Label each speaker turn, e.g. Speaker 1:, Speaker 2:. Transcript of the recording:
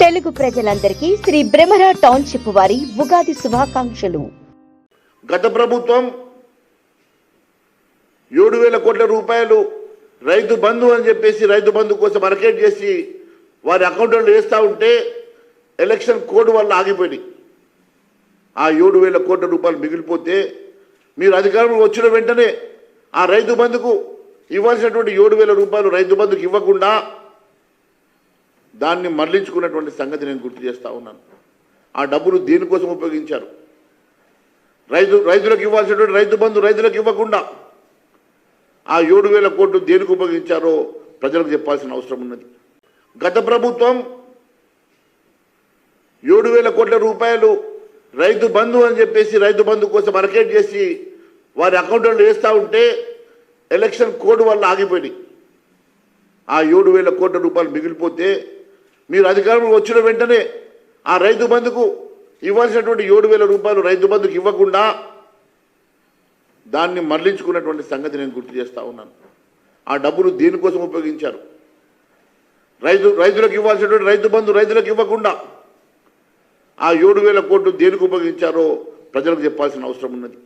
Speaker 1: తెలుగు ప్రజలందరికీ శ్రీ బ్రహ్మర టౌన్షిప్ వారి ఉగాది శుభాకాంక్షలు.
Speaker 2: గత ప్రభుత్వం ఏడు వేల కోట్ల రూపాయలు రైతు బంధు అని చెప్పేసి రైతు బంధు కోసం అలకేట్ చేసి వారి అకౌంట్లో వేస్తూ ఉంటే ఎలక్షన్ కోడ్ వల్ల ఆగిపోయినాయి. ఆ ఏడు వేల కోట్ల రూపాయలు మిగిలిపోతే మీరు అధికారంలో వచ్చిన వెంటనే ఆ రైతు బంధుకు ఇవ్వాల్సినటువంటి ఏడు వేల రూపాయలు రైతు బంధుకు ఇవ్వకుండా దాన్ని మరలించుకున్నటువంటి సంగతి నేను గుర్తు చేస్తూ ఉన్నాను. ఆ డబ్బులు దేనికోసం ఉపయోగించారు? రైతు రైతులకు ఇవ్వాల్సినటువంటి రైతు బంధు రైతులకు ఇవ్వకుండా ఆ ఏడు వేల కోట్లు దేనికి ఉపయోగించారో ప్రజలకు చెప్పాల్సిన అవసరం ఉన్నది. గత ప్రభుత్వం ఏడు వేల కోట్ల రూపాయలు రైతు బంధు అని చెప్పేసి రైతు బంధు కోసం అలకేట్ చేసి వారి అకౌంట్లో వేస్తూ ఉంటే ఎలక్షన్ కోడ్ వల్ల ఆగిపోయినాయి. ఆ ఏడు వేల కోట్ల రూపాయలు మిగిలిపోతే మీరు అధికారంలో వచ్చిన వెంటనే ఆ రైతు బంధుకు ఇవ్వాల్సినటువంటి ఏడు వేల రూపాయలు రైతు బంధుకు ఇవ్వకుండా దాన్ని మరలించుకున్నటువంటి సంగతి నేను గుర్తు చేస్తూ ఉన్నాను. ఆ డబ్బులు దేనికోసం ఉపయోగించారు? రైతు రైతులకు ఇవ్వాల్సినటువంటి రైతు బంధు రైతులకు ఇవ్వకుండా ఆ ఏడు వేల కోట్లు దేనికి ఉపయోగించారో ప్రజలకు చెప్పాల్సిన అవసరం ఉన్నది.